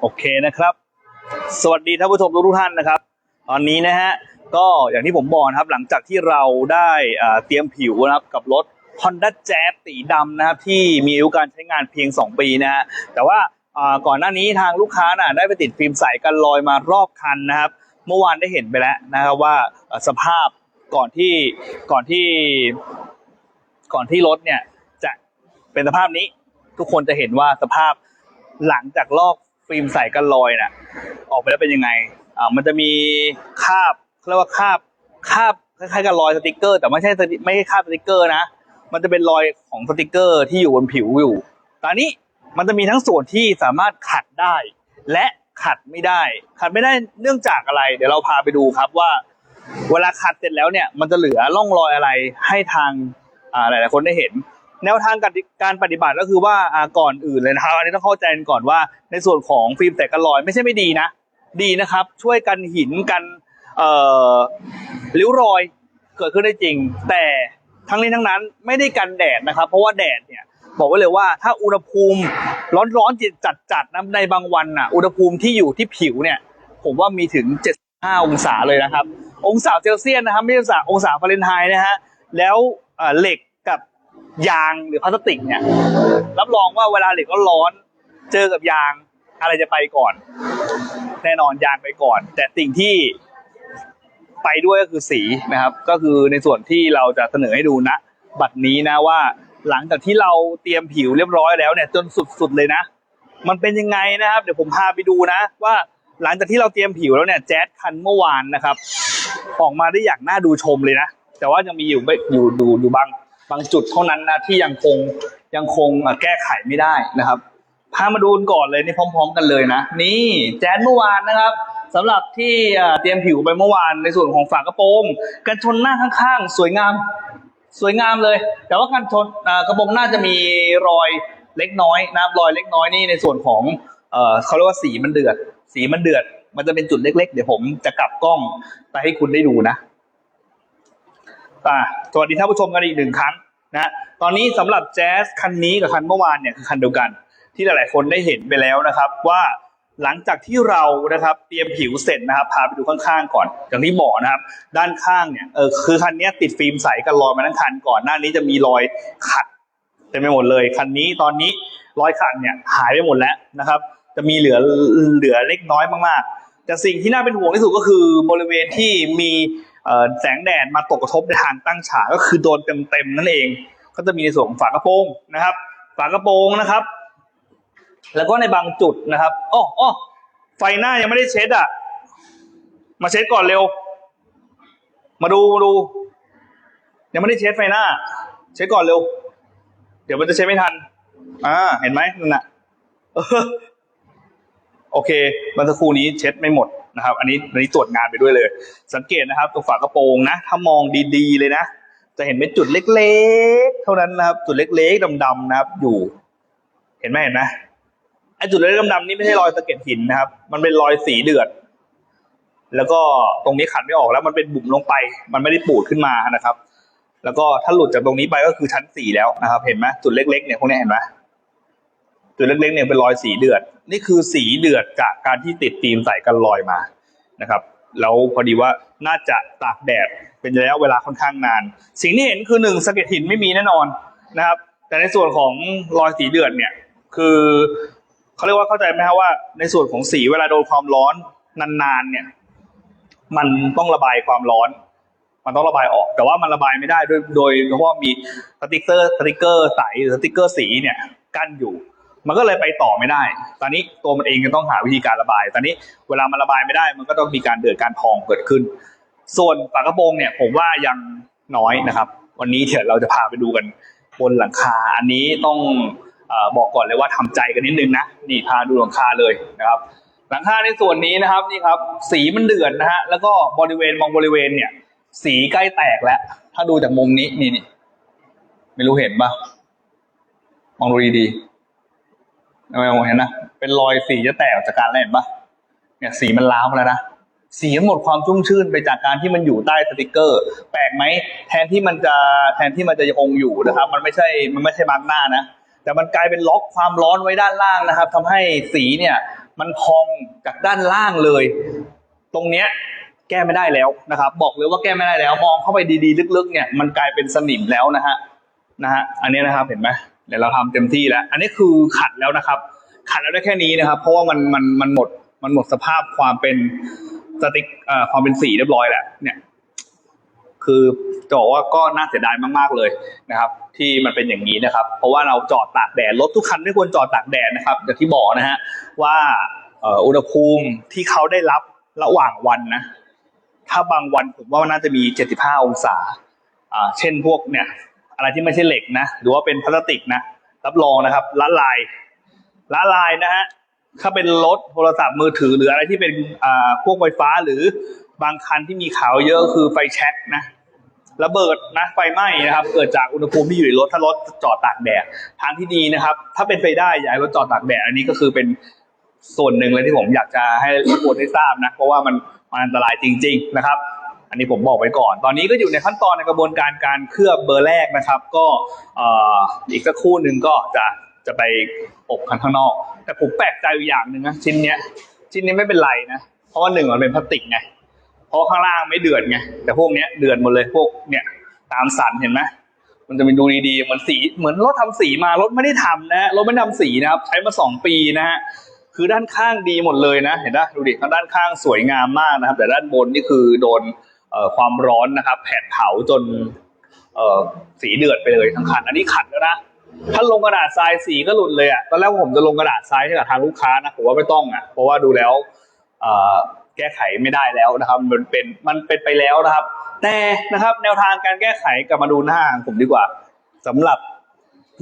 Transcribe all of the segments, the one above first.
โอเคนะครับ สวัสดีท่านผู้ชมทุกท่านนะครับ ตอนนี้นะฮะก็อย่างที่ผมบอกนะครับหลังจากที่เราได้เตรียมผิวนะครับกับรถ Honda Jazz สีดำนะครับที่มีอายุการใช้งานเพียง 2 ปีนะฮะแต่ว่าก่อนหน้านี้ทางลูกค้าน่ะได้ไปติดฟิล์มใสกันรอยมารอบคันนะครับ เมื่อวานได้เห็นไปแล้วนะครับว่าสภาพก่อนที่ก่อนที่ก่อนที่รถเนี่ยจะเป็นสภาพนี้ทุกคนจะเห็นว่าสภาพหลังจากลอก ฟิล์มใส่กันรอยน่ะ ออกไปแล้วเป็นยังไงอ่ามันจะมีคาบเขาเรียกว่าคาบคาบคล้ายๆกับรอยสติกเกอร์ แต่ไม่ใช่สติไม่ใช่คาบสติกเกอร์นะมันจะเป็นรอยของสติกเกอร์ที่อยู่บนผิวอยู่ตอนนี้มันจะมีทั้งส่วนที่สามารถขัดได้ และขัดไม่ได้ ขัดไม่ได้เนื่องจากอะไร เดี๋ยวเราพาไปดูครับว่า เวลาขัดเสร็จแล้วเนี่ย มันจะเหลือร่องรอยอะไรให้ทางอ่าหลายๆคนได้เห็น แนวทางการปฏิบัติก็คือว่าก่อนอื่นเลยนะครับ อันนี้ต้องเข้าใจกันก่อนว่าในส่วนของฟิล์มแตกกันรอยไม่ใช่ไม่ดีนะ ดีนะครับ ช่วยกันหินกันเริ้วรอยเกิดขึ้นได้จริง แต่ทั้งนี้ทั้งนั้นไม่ได้กันแดดนะครับ เพราะว่าแดดเนี่ยบอกไว้เลยว่าถ้าอุณหภูมิร้อนๆจิตจัดๆนะในบางวันน่ะอุณหภูมิที่อยู่ที่ผิวเนี่ยผมว่ามีถึง 75 องศาเลยนะครับ องศาเซลเซียสนะครับไม่ใช่องศาองศาฟาเรนไฮต์นะฮะแล้วเหล็ก ยางหรือพลาสติกเนี่ย รับรองว่าเวลาเหล็กร้อนเจอกับยางอะไรจะไปก่อน แน่นอนยางไปก่อน แต่สิ่งที่ไปด้วยก็คือสีนะครับ ก็คือในส่วนที่เราจะเสนอให้ดูนะ บัดนี้นะว่าหลังจากที่เราเตรียมผิวเรียบร้อยแล้วเนี่ยจนสุดๆเลยนะ มันเป็นยังไงนะครับ เดี๋ยวผมพาไปดูนะ ว่าหลังจากที่เราเตรียมผิวแล้วเนี่ยแจ๊สคันเมื่อวานนะครับ ออกมาได้อย่างน่าดูชมเลยนะ แต่ว่ายังมีอยู่ไม่อยู่ดูอยู่บาง บางจุดเท่านั้นนะที่ยังคงยังคงแก้ไขไม่ได้นะครับพามาดูกันก่อนเลยนี่พร้อม ๆ กันเลยนะ นี่แจ๊สเมื่อวานนะครับสำหรับที่เตรียมผิวไปเมื่อวานในส่วนของฝากระโปรงกันชนหน้าข้างๆ สวยงาม สวยงามเลย แต่ว่ากันชนกระโปรงหน้าจะมีรอยเล็กน้อยนะครับรอยเล็กน้อยนี่ในส่วนของเขาเรียกว่าสีมันเดือด สีมันเดือด มันจะเป็นจุดเล็กๆ เดี๋ยวผมจะกลับกล้องไปให้คุณได้ดูนะ อ่าสวัสดีท่านผู้ชมกันอีกหนึ่งครั้งนะตอนนี้สำหรับแจ๊สคันนี้กับคันเมื่อวานเนี่ยคือคันเดียวกัน ที่หลายๆคนได้เห็นไปแล้วนะครับว่าหลังจากที่เรานะครับเตรียมผิวเสร็จนะครับพาไปดูข้างๆก่อนอย่างที่บอกนะครับ ด้านข้างเนี่ยเออคือคันนี้ติดฟิล์มใสกันรอยมาทั้งคันก่อนหน้านี้จะมีรอยขัดเต็มไปหมดเลยคันนี้ตอนนี้รอยขัดเนี่ยหายไปหมดแล้วนะครับ จะมีเหลือเหลือเล็กน้อยมากๆ แต่สิ่งที่น่าเป็นห่วงที่สุดก็คือบริเวณที่มี แสงแดดมาตกกระทบในทางตั้งฉากก็คือโดนเต็มๆนั่นเอง ก็จะมีในส่วนของฝากระโปรงนะครับ ฝากระโปรงนะครับ แล้วก็ในบางจุดนะครับอ้ออ้อไฟหน้ายังไม่ได้เช็ดอะ มาเช็ดก่อนเร็ว มาดูมาดู ยังไม่ได้เช็ดไฟหน้า เช็ดก่อนเร็ว เดี๋ยวมันจะเช็ดไม่ทัน อ่า เห็นไหมนั่นน่ะ ออโอเคเมื่อสักครู่นี้เช็ดไม่หมดนะครับ อันนี้อันนี้ตรวจงานไปด้วยเลย สังเกตนะครับตรงฝากระโปรงนะ ถ้ามองดีๆเลยนะ จะเห็นเป็นจุดเล็กๆ เท่านั้นนะครับ จุดเล็กๆดำๆนะครับอยู่ เห็นไหมเห็นไหมไอ้จุดเล็กๆดำๆนี่ไม่ใช่รอยสะเก็ดหินนะครับ มันเป็นรอยสีเดือด แล้วก็ตรงนี้ขัดไม่ออกแล้วมันเป็นบุ๋มลงไป มันไม่ได้ปูดขึ้นมานะครับ แล้วก็ถ้าหลุดจากตรงนี้ไปก็คือชั้นสี่แล้วนะครับ เห็นไหมจุดเล็กๆเนี่ยพวกนี้เห็นไหม จุดเล็กๆเนี่ยเป็นรอยสีเดือด นี่คือสีเดือดจากการที่ติดฟิล์มใส่กันรอยมานะครับ แล้วพอดีว่าน่าจะตากแดดเป็นระยะเวลาค่อนข้างนาน สิ่งที่เห็นคือหนึ่งสะเก็ดหินไม่มีแน่นอนนะครับ แต่ในส่วนของรอยสีเดือดเนี่ยคือเขาเรียกว่าเข้าใจไหมครับว่าในส่วนของสีเวลาโดนความร้อนนานๆเนี่ย มันต้องระบายความร้อน มันต้องระบายออก แต่ว่ามันระบายไม่ได้โดยโดยเพราะว่ามีสติกเกอร์สติกเกอร์ใสหรือสติกเกอร์สีเนี่ยกั้นอยู่ มันก็เลยไปต่อไม่ได้ ตอนนี้ตัวมันเองก็ต้องหาวิธีการระบาย ตอนนี้เวลามันระบายไม่ได้ มันก็ต้องมีการเดือดการพองเกิดขึ้น ส่วนฝากระโปรงเนี่ยผมว่ายังน้อยนะครับ วันนี้เดี๋ยวเราจะพาไปดูกันบนหลังคา อันนี้ต้องอบอกก่อนเลยว่าทำใจกันนิดนึงนะ นี่พาดูหลังคาเลยนะครับ หลังคาในส่วนนี้นะครับนี่ครับ สีมันเดือดนะฮะ แล้วก็บริเวณมองบริเวณเนี่ย สีใกล้แตกแล้ว ถ้าดูจากมุมนี้นี่นี่ไม่รู้เห็นปะมองดูดีๆ ไม่มองเห็นนะเป็นรอยสีจะแตกออกจากการแล้วเห็นปะเนี่ยสีมันล้าวแล้วนะสีมันหมดความชุ่มชื่นไปจากการที่มันอยู่ใต้สติกเกอร์ แปลกไหมแทนที่มันจะแทนที่มันจะยังคงอยู่นะครับ มันไม่ใช่มันไม่ใช่มาร์กหน้านะแต่มันกลายเป็นล็อกความร้อนไว้ด้านล่างนะครับทำให้สีเนี่ย มันพองจากด้านล่างเลย ตรงเนี้ยแก้ไม่ได้แล้วนะครับ บอกเลยว่าแก้ไม่ได้แล้ว มองเข้าไปดีๆ ลึกๆ เนี่ยมันกลายเป็นสนิมแล้วนะฮะนะฮะอันนี้นะครับเห็นไหม เดี๋ยวเราทำเต็มที่แล้ว อันนี้คือขัดแล้วนะครับ ขัดแล้วได้แค่นี้นะครับ เพราะว่ามันมันมันหมดมันหมดสภาพความเป็นสติกเอ่อความเป็นสีเรียบร้อยแล้วเนี่ย คือจะบอกว่าก็น่าเสียดายมากๆเลยนะครับ ที่มันเป็นอย่างนี้นะครับ เพราะว่าเราจอดตากแดดรถทุกคันไม่ควรจอดตากแดดนะครับอย่างที่บอกนะฮะว่าอุณหภูมิที่เขาได้รับระหว่างวันนะถ้าบางวันผมว่ามันน่าจะมี 75 องศาอ่าเช่นพวกเนี่ย อะไรที่ไม่ใช่เหล็กนะหรือว่าเป็นพลาสติกนะรับรองนะครับละลายละลายนะฮะถ้าเป็นรถโทรศัพท์มือถือหรืออะไรที่เป็นอ่าพวกไฟฟ้าหรือบางคันที่มีขาวเยอะคือไฟแช็กนะระเบิดนะไฟไหม้นะครับ เกิดจากอุณหภูมิที่อยู่ในรถถ้ารถจอดตากแดดทางที่ดีนะครับ ถ้าเป็นไปได้อย่าให้รถจอดตากแดดอันนี้ก็คือเป็นส่วนหนึ่งเลยที่ผมอยากจะให้ทุกคนได้ทราบนะ เพราะว่ามันมันอันตรายจริง ๆ นะครับ อันนี้ผมบอกไว้ก่อน ตอนนี้ก็อยู่ในขั้นตอนในกระบวนการการเคลือบเบอร์แรกนะครับ ก็อ,อีกสักครู่หนึ่งก็จะจะไปอบกันข้างนอก แต่ผมแปลกใจอยู่อย่างหนึ่งนะชิ้นเนี้ย ชิ้นนี้ไม่เป็นไรนะ เพราะว่าหนึ่งมันเป็นพลาสติกไง เพราะข้างล่างไม่เดือดไง แต่พวกเนี้ยเดือดหมดเลย พวกเนี่ยตามสันเห็นไหมมันจะเป็นดูดีๆ เหมือนสี เหมือนรถทำสีมารถไม่ได้ทำนะ รถไม่ทำสีนะครับ ใช้มาสองปีนะฮะ คือด้านข้างดีหมดเลยนะ เห็นไหมดูดิข้างด้านข้างสวยงามมากนะครับ แต่ด้านบนนี่คือโดน ความร้อนนะครับ แผดเผาจนสีเดือดไปเลยทั้งคัน อันนี้ขัดแล้วนะถ้าลงกระดาษทรายสีก็หลุดเลยอะตอนแรกผมจะลงกระดาษทรายให้กับทางลูกค้านะผมว่าไม่ต้องอะเพราะว่าดูแล้วแก้ไขไม่ได้แล้วนะครับ มันเป็นมันเป็นไปแล้วนะครับ แต่นะครับ แนวทางการแก้ไขกลับมาดูหน้าของผมดีกว่าสำหรับ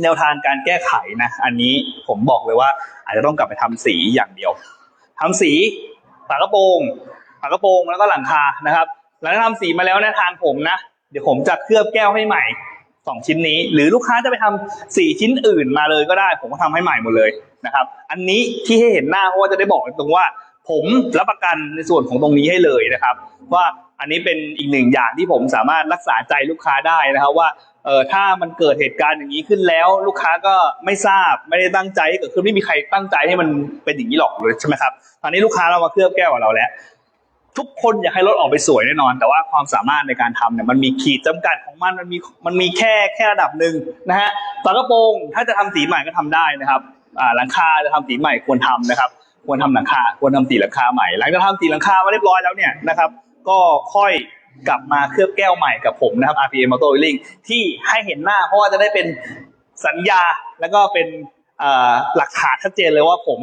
แนวทางการแก้ไขนะ อันนี้ผมบอกเลยว่า อาจจะต้องกลับไปทำสีอย่างเดียวทำสีฝากระโปรงฝากระโปรงแล้วก็หลังคานะครับ หลังจากทำสีมาแล้วในยทางผมนะ เดี๋ยวผมจะเคลือบแก้วให้ใหม่สองชิ้นนี้ หรือลูกค้าจะไปทำสีชิ้นอื่นมาเลยก็ได้ ผมก็ทำให้ใหม่หมดเลยนะครับ อันนี้ที่ให้เห็นหน้าเพราะว่าจะได้บอกตรงว่า ผมรับประกันในส่วนของตรงนี้ให้เลยนะครับ ว่าอันนี้เป็นอีกหนึ่งอย่างที่ผมสามารถรักษาใจลูกค้าได้นะครับว่าเออถ้ามันเกิดเหตุการณ์อย่างนี้ขึ้นแล้ว ลูกค้าก็ไม่ทราบไม่ได้ตั้งใจเกิดขึ้นไม่มีใครตั้งใจให้มันเป็นอย่างนี้หรอกเลยใช่ไหมครับตอนนี้ลูกค้าเรามาเคลือบแก้วกับเราแล้ว ทุกคนอยากให้รถออกไปสวยแน่นอน แต่ว่าความสามารถในการทำเนี่ยมันมีขีดจำกัดของมันมันมีมันมีแค่แค่ระดับหนึ่งนะฮะฝากระโปรงถ้าจะทำสีใหม่ก็ทำได้นะครับอ่าหลังคาจะทำสีใหม่ควรทำนะครับ ควรทำหลังคาควรทำสีหลังคาใหม่หลังจากทำสีหลังคามาเรียบร้อยแล้วเนี่ยนะครับ ก็ค่อยกลับมาเคลือบแก้วใหม่กับผมนะครับ RPM Auto Oiling ที่ให้เห็นหน้าเพราะว่าจะได้เป็นสัญญาแล้วก็เป็นหลักฐานชัดเจนเลยว่าผม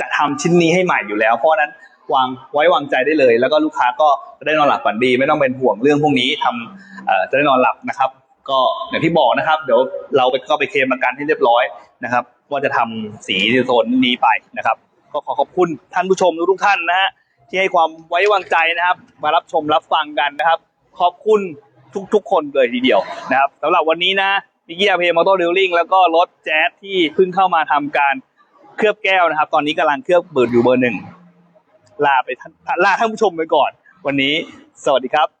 จะทำชิ้นนี้ให้ใหม่อยู่แล้ว เพราะนั้น วางไว้วางใจได้เลย แล้วก็ลูกค้าก็จะได้นอนหลับฝันดี ไม่ต้องเป็นห่วงเรื่องพวกนี้ทำจะได้นอนหลับนะครับ ก็อย่างที่บอกนะครับ เดี๋ยวเราไปก็ไปเคลมประกันให้เรียบร้อยนะครับ ว่าจะทำสีโซนนี้ไปนะครับ ก็ขอขอบคุณท่านผู้ชมทุกท่านนะฮะที่ให้ความไว้วางใจนะครับ มารับชมรับฟังกันนะครับ ขอบคุณทุกๆ คนเลยทีเดียวนะครับสำหรับวันนี้นะนิกกี้อาเพย์มอเตอร์ดิลลิ่งแล้วก็รถแจ๊สที่เพิ่งเข้ามาทำการเคลือบแก้วนะครับ ตอนนี้กำลังเคลือบเบิร์ดอยู่เบอร์หนึ่ง ลาไปท่านลาท่านผู้ชมไปก่อน วันนี้สวัสดีครับ